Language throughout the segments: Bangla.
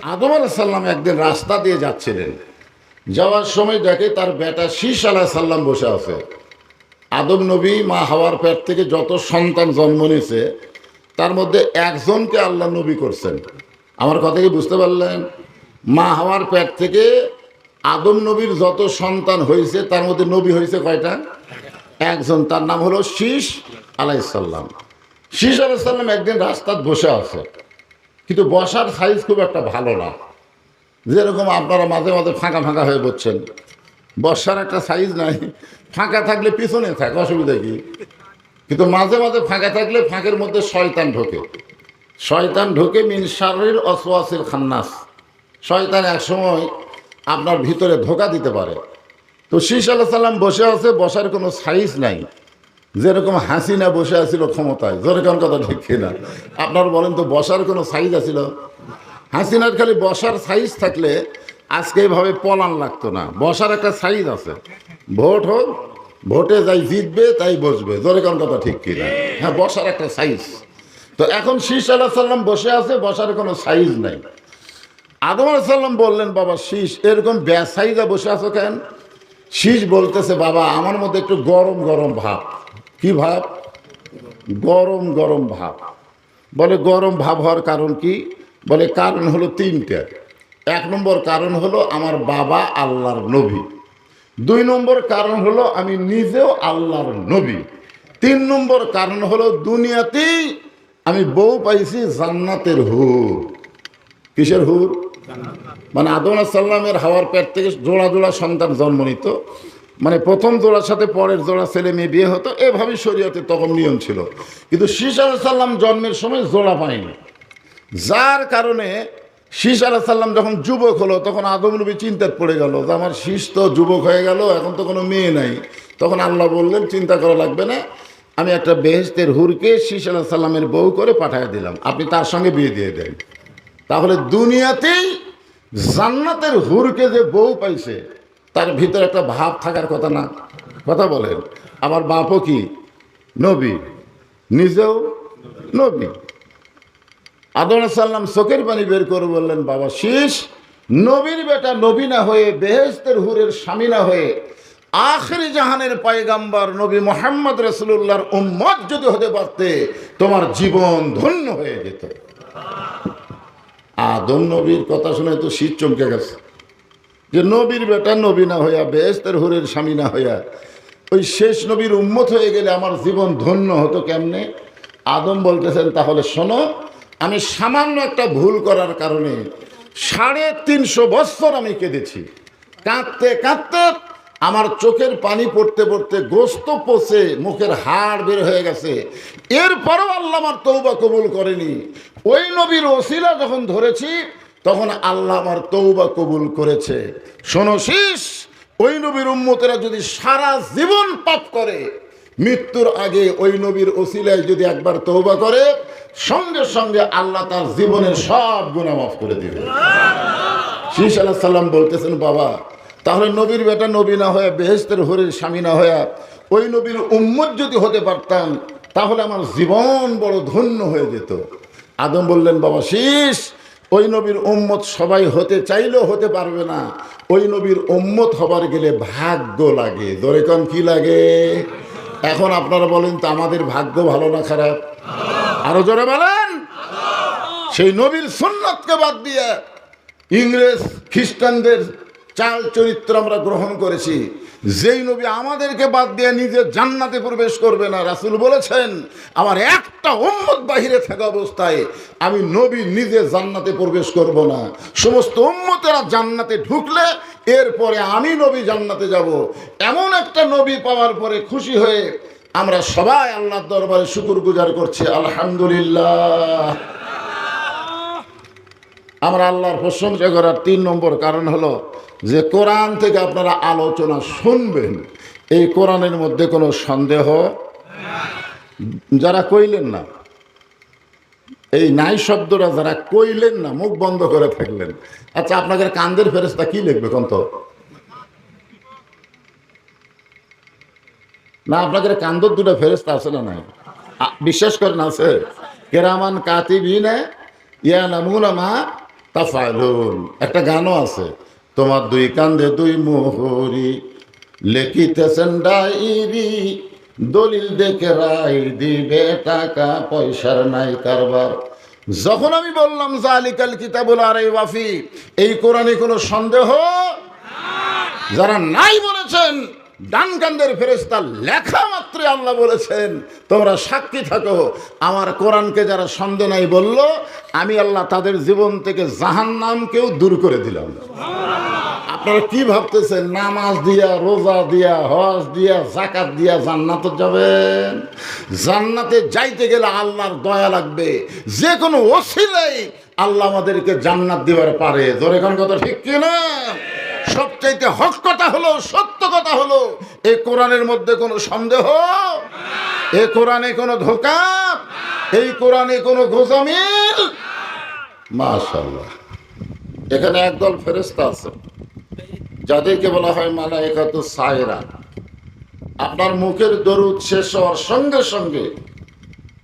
আদম আলাহিসাল্লাম একদিন রাস্তা দিয়ে যাচ্ছিলেন। যাওয়ার সময় দেখে তার বেটা শীষ আলাহ সাল্লাম বসে আছে। আদম নবী, মা হাওয়ার পেট থেকে যত সন্তান জন্ম নিয়েছে, তার মধ্যে একজনকে আল্লাহ নবী করছেন। আমার কথা কি বুঝতে পারলেন? মা হাওয়ার পেট থেকে আদম নবীর যত সন্তান হয়েছে, তার মধ্যে নবী হয়েছে কয়টা? একজন, তার নাম হলো শীষ আলাইসাল্লাম শীষ আলাইসাল্লাম একদিন রাস্তায় বসে আছে। কিন্তু বসার সাইজ খুব একটা ভালো না। যেরকম আপনারা মাঝে মাঝে ফাঁকা ফাঁকা হয়ে পড়ছেন বর্ষার একটা সাইজ নাই, ফাঁকা থাকলে পিছনে থাকে, অসুবিধা কি? কিন্তু মাঝে মাঝে ফাঁকা থাকলে ফাঁকের মধ্যে শয়তান ঢোকে। শয়তান ঢোকে মিন শারীর অসওয়াসির খান্নাস। শয়তান একসময় আপনার ভিতরে ধোকা দিতে পারে। তো শীষ আল্লাহ সাল্লাম বসে আছে, বসার কোনো সাইজ নাই। যেরকম হাসিনা বসে আছিল ক্ষমতায়, যেরকম কথা ঠিক না আপনার বলেন তো, বসার কোনো সাইজ আছিল? হাসিনার খালি বসার সাইজ থাকলে আজকে এইভাবে পলান লাগতো না। বসার একটা সাইজ আছে। ভোট হোক, ভোটে যাই জিতবে, তাই বসবে, যেরকম কথা ঠিক কিনা। হ্যাঁ বসার একটা সাইজ তো এখন শীষ আল্লাহ সাল্লাম বসে আছে, বসার কোনো সাইজ নাই। আদম আলাহ সাল্লাম বললেন, বাবা, শীষ, এরকম ব্যাসাইজা বসে আছো কেন? শীষ বলতেছে, বাবা, আমার মধ্যে একটু গরম গরম ভাব। কি ভাব? গরম গরম ভাব। বলে গরম ভাব হওয়ার কারণ কি? বলে কারণ হলো তিনটা। এক নম্বর কারণ হলো আমার বাবা আল্লাহর নবী। দুই নম্বর কারণ হলো আমি নিজেও আল্লাহর নবী। তিন নম্বর কারণ হলো দুনিয়াতেই আমি বউ পাইছি জান্নাতের হুর। কিসের হুর? মানে আদম সাল্লামের হাওয়ার পেট থেকে জোড়া জোড়া সন্তান জন্ম নিত। মানে প্রথম জোড়ার সাথে পরের জোড়া ছেলে মেয়ে বিয়ে হতো, এভাবে শরীয়তে তখন নিয়ম ছিল। কিন্তু শীষ আলাহ সাল্লাম জন্মের সময় জোড়া পায়নি। যার কারণে শীষ আলাহ সাল্লাম যখন যুবক হলো, তখন আদম নবী চিন্তাত পড়ে গেল যে আমার শীষ তো যুবক হয়ে গেল, এখন তো কোনো মেয়ে নাই। তখন আল্লাহ বললেন, চিন্তা করা লাগবে না, আমি একটা বেহেস্তের হুরকে শীষ আলাহ সাল্লামের বউ করে পাঠিয়ে দিলাম। আপনি তার সঙ্গে বিয়ে দিয়ে দেন। তাহলে দুনিয়াতেই জান্নাতের হুরকে যে বউ পাইছে তার ভিতরে একটা ভাব থাকার কথা না। কথা বলেন, আমার বাপও কি নবী? নিজেও নবী। আদম সাল্লাম চোখের পানি বের করে বললেন, বাবা, শীষ, নবীর বেটা নবী না হয়ে বেহেস্তের হুরের স্বামী না হয়ে, আখরি জাহানের পায়গাম্বার নবী মোহাম্মদ রসুল্লাহর উম্মত যদি হতে পারতে, তোমার জীবন ধন্য হয়ে যেত। আদম নবীর কথা শুনে তো শীত চমকে গেছে। যে নবীর বেটা নবী না হইয়া বেহেস্তের হুরের স্বামী না হইয়া, ওই শেষ নবীর উম্মত হয়ে গেলে আমার জীবন ধন্য হতো কেমনে? আদম বলতেছেন, তাহলে শোনো, আমি সামান্য একটা ভুল করার কারণে সাড়ে তিনশো বছর আমি কেঁদেছি। কাঁদতে কাঁদতে আমার চোখের পানি পড়তে পড়তে গোস্ত পচে মুখের হাড় বের হয়ে গেছে। এরপরও আল্লাহ আমার তৌবা কবুল করেনি। ওই নবীর ওসিলা যখন ধরেছি তখন আল্লাহ আমার তৌবা কবুল করেছে। শোনো, শীষ। ওই নবীর উম্মতেরা যদি সারা জীবন পাপ করে, মৃত্যুর আগে ওই নবীর ওসিলায় যদি একবার তৌবা করে, সঙ্গে সঙ্গে আল্লাহ তার জীবনের সব গুণা মাফ করে দিবে। শীষ আলাহ সাল্লাম বলতেছেন, বাবা, তাহলে নবীর বেটা নবী না হয়ে বেহেস্তের হরির স্বামী না হয়ে, ওই নবীর উম্মত যদি হতে পারতাম, তাহলে আমার জীবন বড় ধন্য হয়ে যেত। আদম বললেন, বাবা, শীষ। ওই নবীর উম্মত সবাই হতে চাইলেও হতে পারবে না। ওই নবীর উম্মত হবার গেলে ভাগ্য লাগে। জোরে কন, কি লাগে? এখন আপনারা বলেন তো, আমাদের ভাগ্য ভালো না খারাপ? আরও জোরে বলেন। সেই নবীর সুন্নতকে বাদ দিয়ে ইংরেজ খ্রিস্টানদের চাল চরিত্র আমরা গ্রহণ করেছি। যেই নবী আমাদেরকে বাদ দিয়ে নিজে জান্নাতে প্রবেশ করবে না, রাসুল বলেছেন, আমার একটা উম্মত বাহিরে থাকা অবস্থায় আমি নবী নিজে জান্নাতে প্রবেশ করব না। সমস্ত উম্মতেরা জান্নাতে ঢুকলে এরপরে আমি নবী জান্নাতে যাব। এমন একটা নবী পাওয়ার পরে খুশি হয়ে আমরা সবাই আল্লাহর দরবারে শুকুর গুজার করছি, আলহামদুলিল্লাহ। আমরা আল্লাহর প্রশংসা করার তিন নম্বর কারণ হলো যে কোরআন থেকে আপনারা আলোচনা শুনবেন, এই কোরআনের মধ্যে কোনো সন্দেহ? যারা কইলেন না, এই নাই শব্দটা যারা কইলেন না, মুখ বন্ধ করে থাকলেন। আচ্ছা আপনাদের কান্দের ফেরেস্তা কি লিখবে কন্ত না, আপনাদের কান্দর দুটো ফেরেস্তা আছে না নাই? বিশ্বাস করেন আছে? কেরামান কাতিবিনে ইয়া নামুনা মা তাফাইলুন একটা গানও আছে, তোমার দুই কান্দে দুই মোহরি, লেখিতেছেন ডাইরি দলিল দেখে রাই দিবে টাকা, পয়সার নাই কারবার। যখন আমি বললাম, জালিকাল কিতাবুল আর এই ওয়াফি এই কোরআনে কোনো সন্দেহ? যারা নাই বলেছেন ডানকান্দের ফেরেস্তা লেখা মাত্রে আল্লাহ বলেছেন, তোমরা সাক্ষী থাকো। আমার কোরআনকে যারা সন্দেহ নাই বলল, আমি আল্লাহ তাদের জীবন থেকে জাহান নামকেও দূর করে দিলাম। আপনারা কি ভাবতেছেন? নামাজ দিয়া, রোজা দিয়া, হজ দিয়া জাকাত দিয়া জান্নাতে যাবেন? জান্নাতে যাইতে গেলে আল্লাহর দয়া লাগবে। যে কোনো ওসিলাই আল্লাহ আমাদেরকে জান্নাত দিবার পারে। জোরে কথা ঠিক কিনা? সবচাইতে হক কথা হলো, সত্য কথা হলো এই কোরআনের মধ্যে কোনো সন্দেহ? এ কোরআনে কোনো ধোকা? এই কোরআনে কোনো গোজামিল? মাশাল্লাহ এখানে একদল ফেরেস্তা আছে, যাদেরকে বলা হয় মালা মালাইকাত সায়রা। আপনার মুখের দরুদ শেষ হওয়ার সঙ্গে সঙ্গে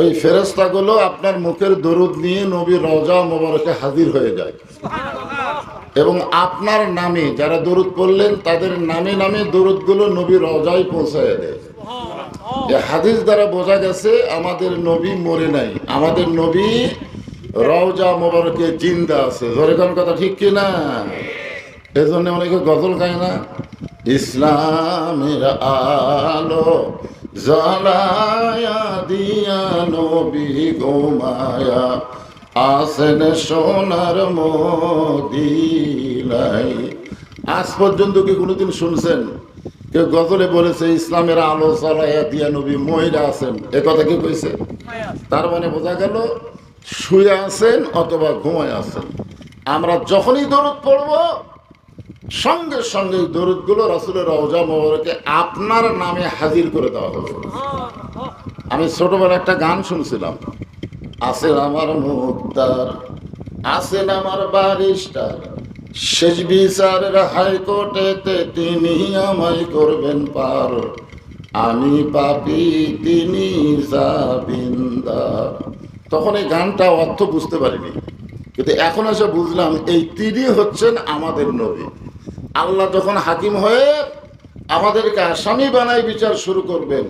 ওই ফেরেস্তাগুলো আপনার মুখের দরুদ নিয়ে নবী রজা মোবারকে হাজির হয়ে যায়। এবং আপনার নামে যারা দরুদ পড়লেন, তাদের নামে নামে দরুদগুলো নবী রজায় পৌঁছায় দেয়। হাদিস দ্বারা বোঝা গেছে, আমাদের নবী মরে নাই। আমাদের নবী রওজা মোবারকে জিন্দা আছে। ধরে কোন কথা ঠিক কি না? এজন্য অনেকে গজল গায় না। ইসলামের আলো জ্বালায়া দিয়া নবী গোমায়া আসেন সোনার মদিলাই আজ পর্যন্ত কি কোনোদিন শুনছেন? কেউ গজলে বলেছে ইসলামের আলো জ্বালায়া দিয়া নবী মহিলা আছেন। এ কথা কি কইছে? তার মানে বোঝা গেল শুয়ে আছেন অথবা ঘুমায় আছেন। আমরা যখনই দরদ পড়ব সঙ্গে সঙ্গে দরদগুলো রাসুলের রওজা মোবারকে আপনার নামে হাজির করে দেওয়া হবে আমি ছোটবেলা একটা গান শুনছিলাম। আছেন আমার মুক্তার, আছেন আমার বারিস্টার শেষ বিচারের হাইকোর্টেতে তিনি আমায় করবেন পার। আমি পাপি, তিনি তখন এই গানটা অর্থ বুঝতে পারিনি। কিন্তু এখন এসে বুঝলাম, এই তিনি হচ্ছেন আমাদের নবী। আল্লাহ যখন হাকিম হয়ে আমাদেরকে আসামি বানাই বিচার শুরু করবেন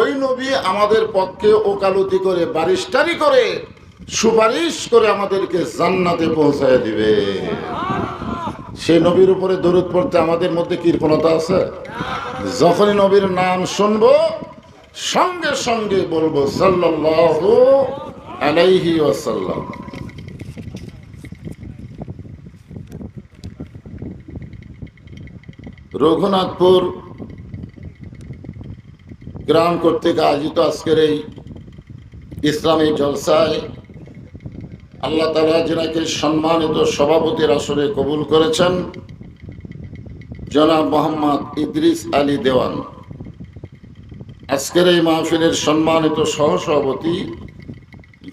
ওই নবী আমাদের পক্ষে ওকালতি করে বারিস্টারি করে, সুপারিশ করে আমাদেরকে জান্নাতে পৌঁছায় দিবে। সেই নবীর উপরে দরুদ পড়তে আমাদের মধ্যে কৃপণতা আছে? যখনই নবীর নাম শুনব, সঙ্গে সঙ্গে বলব, সাল্লাল্লাহু আলাইহি ওয়াসাল্লাম। রঘুনাথপুর গ্রাম কর্তৃক আয়োজিত আজকের এই ইসলামী জলসায় আল্লাহ তালা যিনাকে সম্মানিত সভাপতির আসরে কবুল করেছেন, জনাব মোহাম্মদ ইদ্রিস আলী দেওয়ান। আজকের এই মাহফিলের সম্মানিত সহসভাপতি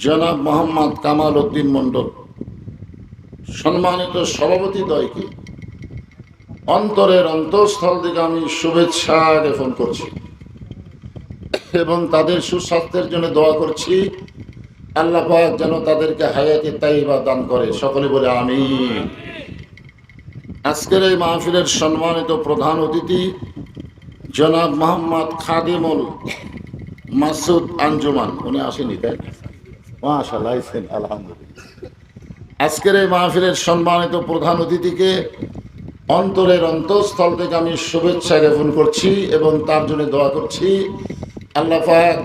জনাব মোহাম্মদ কামাল উদ্দিন মণ্ডল। সম্মানিত সভাপতি দয়কে অন্তরের অন্তঃস্থল থেকে আমি শুভেচ্ছা জ্ঞাপন করছি। এবং তাদের সুস্বাস্থ্যের জন্য দোয়া করছি। আল্লাহ পাক যেন তাদেরকে হায়াতে তাইবা দান করে। সকলে বলে আমি আজকের এই মাহফিলের সম্মানিত প্রধান অতিথি জনাব মোহাম্মদ খাদিমুল মাসুদ আঞ্জুমান। উনি আসেনি তাই মাশাআল্লাহ, আইছেন, আলহামদুলিল্লাহ। আজকের এই মাহফিলের সম্মানিত প্রধান অতিথিকে অন্তরের অন্তঃস্থল থেকে আমি শুভেচ্ছা জ্ঞাপন করছি এবং তার জন্য দোয়া করছি। আল্লাহ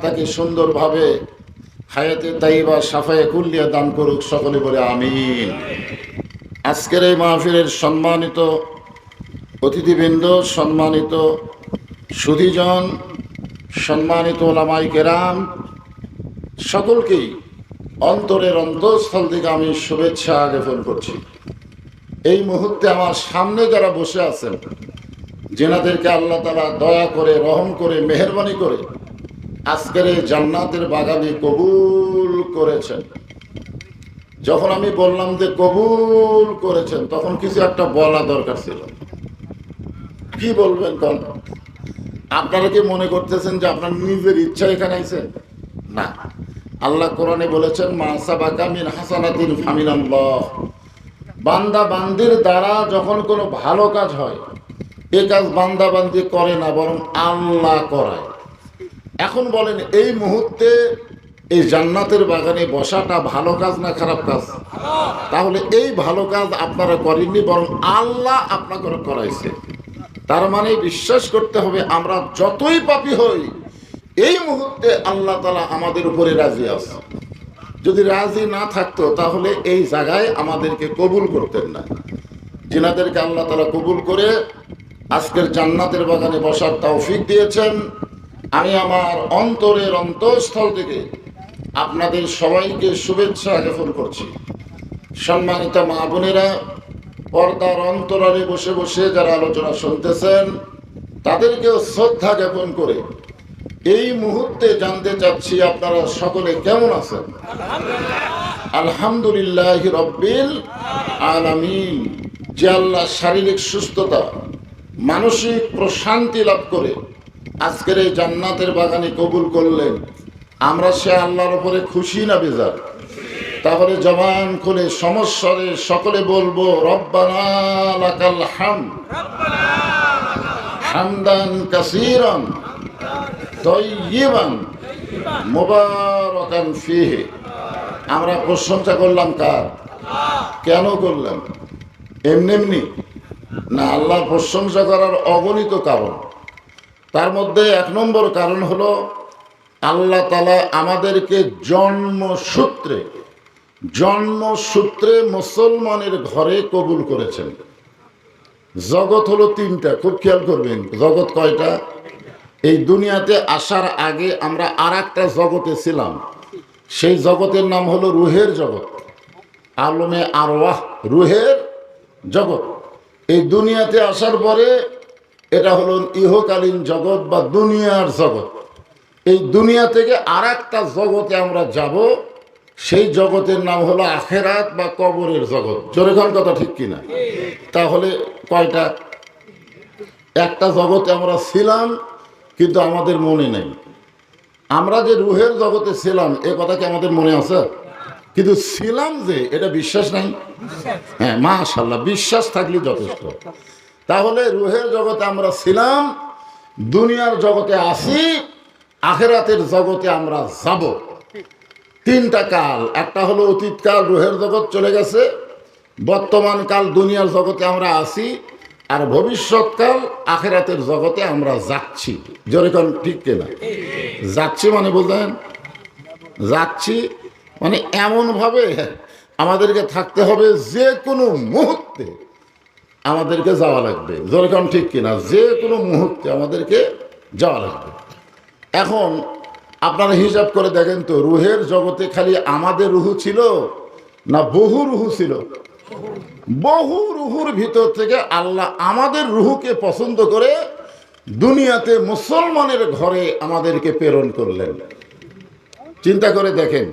তাকে সুন্দরভাবে হায়াতে তাইবা সাফায়ে কুল্লিয়া দান করুক সকলে বলে আমিন। আজকের এই মাহফিলের সম্মানিত অতিথিবৃন্দ, সম্মানিত সুধীজন, সম্মানিত ওলামাই কেরাম, সকলকেই অন্তরের অন্তঃস্থল থেকে আমি শুভেচ্ছা জ্ঞাপন করছি। এই মুহূর্তে আমার সামনে যারা বসে আছেন, যেনাদেরকে আল্লাহ তালা দয়া করে, রহম করে, মেহরবানি করে আজকের এই জান্নাতের বাগানে কবুল করেছেন। যখন আমি বললাম যে কবুল করেছেন, তখন কিছু একটা বলা দরকার ছিল। কি বলবেন কন? আপনারা কি মনে করতেছেন যে আপনার নিজের ইচ্ছা এখানে আইছেন না। আল্লাহ কোরআনে বলেছেন মাসাবাকা মিন হাসানাতিন ফামিন আল্লাহ বান্দা বান্দির দ্বারা যখন কোনো ভালো কাজ হয়, এ কাজ বান্দা বান্দি করে না, বরং আল্লাহ করায়। এখন বলেন, এই মুহূর্তে এই জান্নাতের বাগানে বসাটা ভালো কাজ না খারাপ কাজ? তাহলে এই ভালো কাজ আপনারা করেননি, বরং আল্লাহ আপনাকে করাইছে। তার মানে বিশ্বাস করতে হবে, আমরা যতই পাপি হই, এই মুহূর্তে আল্লাহ তালা আমাদের উপরে রাজি আছে। যদি রাজি না থাকতো, তাহলে এই জায়গায় আমাদেরকে কবুল করতেন না। যিনাদেরকে আল্লাহ তালা কবুল করে আজকের জান্নাতের বাগানে বসার তৌফিক দিয়েছেন। আমি আমার অন্তরের অন্তঃস্থল থেকে আপনাদের সবাইকে শুভেচ্ছা জ্ঞাপন করছি। সম্মানিত মা বোনেরা, পর্দার অন্তরালে বসে বসে যারা আলোচনা শুনতেছেন, তাদেরকেও শ্রদ্ধা জ্ঞাপন করে এই মুহূর্তে জানতে চাচ্ছি আপনারা সকলে কেমন আছেন? আলহামদুলিল্লাহ রব্বিল আলামিন। যে আল্লাহ শারীরিক সুস্থতা, মানসিক প্রশান্তি লাভ করে আজকের এই জান্নাতের বাগানে কবুল করলেন। আমরা সে আল্লাহর উপরে খুশি না বেজার? তাহলে জবান খুলে সমস্যারে সকলে বলব, রব্বানা হাম। হামদান কাসীরান তৈবান মোবারকান ফিহে। আমরা প্রশংসা করলাম কার? কেন করলাম এমনি এমনি? না আল্লাহ প্রশংসা করার অগণিত কারণ। তার মধ্যে এক নম্বর কারণ হলো আল্লাহ তালা আমাদেরকে জন্মসূত্রে জন্মসূত্রে মুসলমানের ঘরে কবুল করেছেন। জগৎ হলো তিনটা, খুব খেয়াল করবেন, জগৎ কয়টা? এই দুনিয়াতে আসার আগে আমরা আর একটা জগতে ছিলাম। সেই জগতের নাম হলো রুহের জগৎ। আলমে আরওয়াহ, রুহের জগৎ। এই দুনিয়াতে আসার পরে এটা হলো ইহকালীন জগৎ বা দুনিয়ার জগৎ। এই দুনিয়া থেকে আর একটা জগতে আমরা যাব, সেই জগতের নাম হলো আখেরাত বা কবরের জগৎ। জোরেখান কথা ঠিক কিনা? তাহলে কয়টা? একটা জগতে আমরা ছিলাম, কিন্তু আমাদের মনে নেই। আমরা যে রুহের জগতে ছিলাম, এ কথা কি আমাদের মনে আছে? কিন্তু ছিলাম যে, এটা বিশ্বাস নাই? হ্যাঁ মাশাল্লাহ বিশ্বাস থাকলে যথেষ্ট। তাহলে রুহের জগতে আমরা ছিলাম, দুনিয়ার জগতে আসি, আখেরাতের জগতে আমরা যাব। তিনটা কাল, একটা হলো অতীতকাল রুহের জগৎ চলে গেছে, বর্তমান কাল, দুনিয়ার জগতে আমরা আসি, আর ভবিষ্যৎকাল আখেরাতের জগতে আমরা যাচ্ছি। যেরকম ঠিক কিনা? যাচ্ছি মানে বলতেন যাচ্ছি মানে এমনভাবে আমাদেরকে থাকতে হবে যে কোনো মুহূর্তে। আমাদেরকে যাওয়া লাগবে। যেরকম ঠিক কিনা? যে কোনো মুহূর্তে আমাদেরকে যাওয়া লাগবে। এখন আপনারা হিসাব করে দেখেন তো, রুহের জগতে খালি আমাদের রুহু ছিল না বহু রুহু ছিল? বহু রুহুর ভিতর থেকে আল্লাহ আমাদের রুহুকে পছন্দ করে দুনিয়াতে মুসলমানের ঘরে আমাদেরকে প্রেরণ করলেন। চিন্তা করে দেখেন।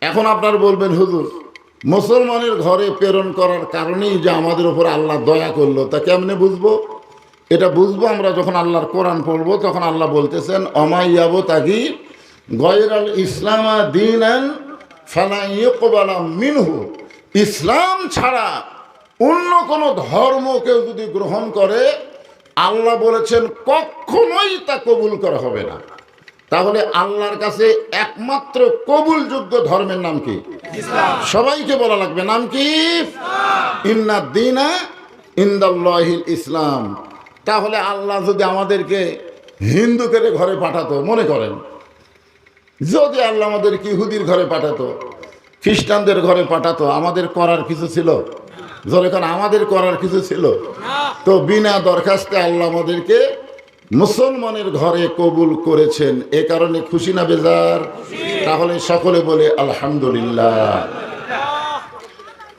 এখন আপনার বলবেন, হুজুর মুসলমানের ঘরে প্রেরণ করার কারণেই যে আমাদের উপর আল্লাহ দয়া করল, তা কেমনে বুঝব? এটা বুঝব আমরা যখন আল্লাহর কোরআন পড়ব, তখন আল্লাহ বলতেছেন অমাইয়াবো তাগি গয়রাল ইসলামা দিন মিনহু। ইসলাম ছাড়া অন্য কোনো ধর্ম কেউ যদি গ্রহণ করে, আল্লাহ বলেছেন, কখনোই তা কবুল করা হবে না। তাহলে আল্লাহর কাছে একমাত্র কবুলযোগ্য ধর্মের নাম কি? সবাইকে বলা লাগবে, নাম কি? ইন্না দিনা ইন্দাল্লাহিল ইসলাম। তাহলে আল্লাহ যদি আমাদেরকে হিন্দু করে ঘরে পাঠাতো, মনে করেন? যদি আল্লাহ আমাদেরকে ইহুদির ঘরে পাঠাতো, খ্রিস্টানদের ঘরে পাঠাতো, আমাদের করার কিছু ছিল? যখন আমাদের করার কিছু ছিল? তো বিনা দরখাস্তে আল্লাহ আমাদেরকে মুসলমানের ঘরে কবুল করেছেন, এ কারণে খুশি না বেজার? তাহলে সকলে বলে, আলহামদুলিল্লাহ।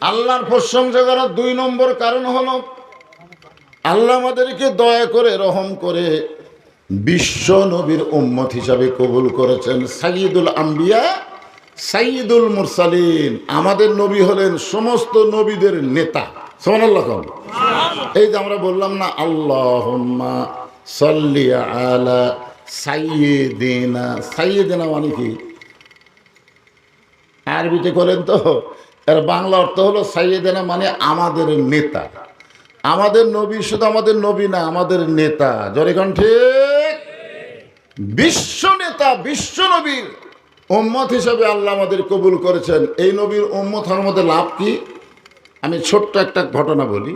আল্লাহর প্রশংসা করার দুই নম্বর কারণ হল, আল্লাহ আমাদেরকে দয়া করে রহম করে বিশ্ব নবীর উম্মত হিসাবে কবুল করেছেন। সাইদুল আম্বিয়া সাইয়দুল মুরসালিন, আমাদের নবী হলেন সমস্ত নবীদের নেতা। সোমানাল্লাহ এই যে আমরা বললাম না আল্লাহ সাল্লি আলা সাইয়েদিনা। সাইয়েদিনা মানে কি? আরবিতে করেন তো? এর বাংলা অর্থ হলো সাইয়েদেনা মানে আমাদের নেতা। আমাদের নবী শুধু আমাদের নবী না, আমাদের নেতা। জরিখন ঠিক? বিশ্ব নেতা, বিশ্ব নবীর উম্মত হিসাবে আল্লাহ আমাদের কবুল করেছেন। এই নবীর উম্মত হওয়ার মধ্যে লাভ কি? আমি ছোট্ট একটা ঘটনা বলি।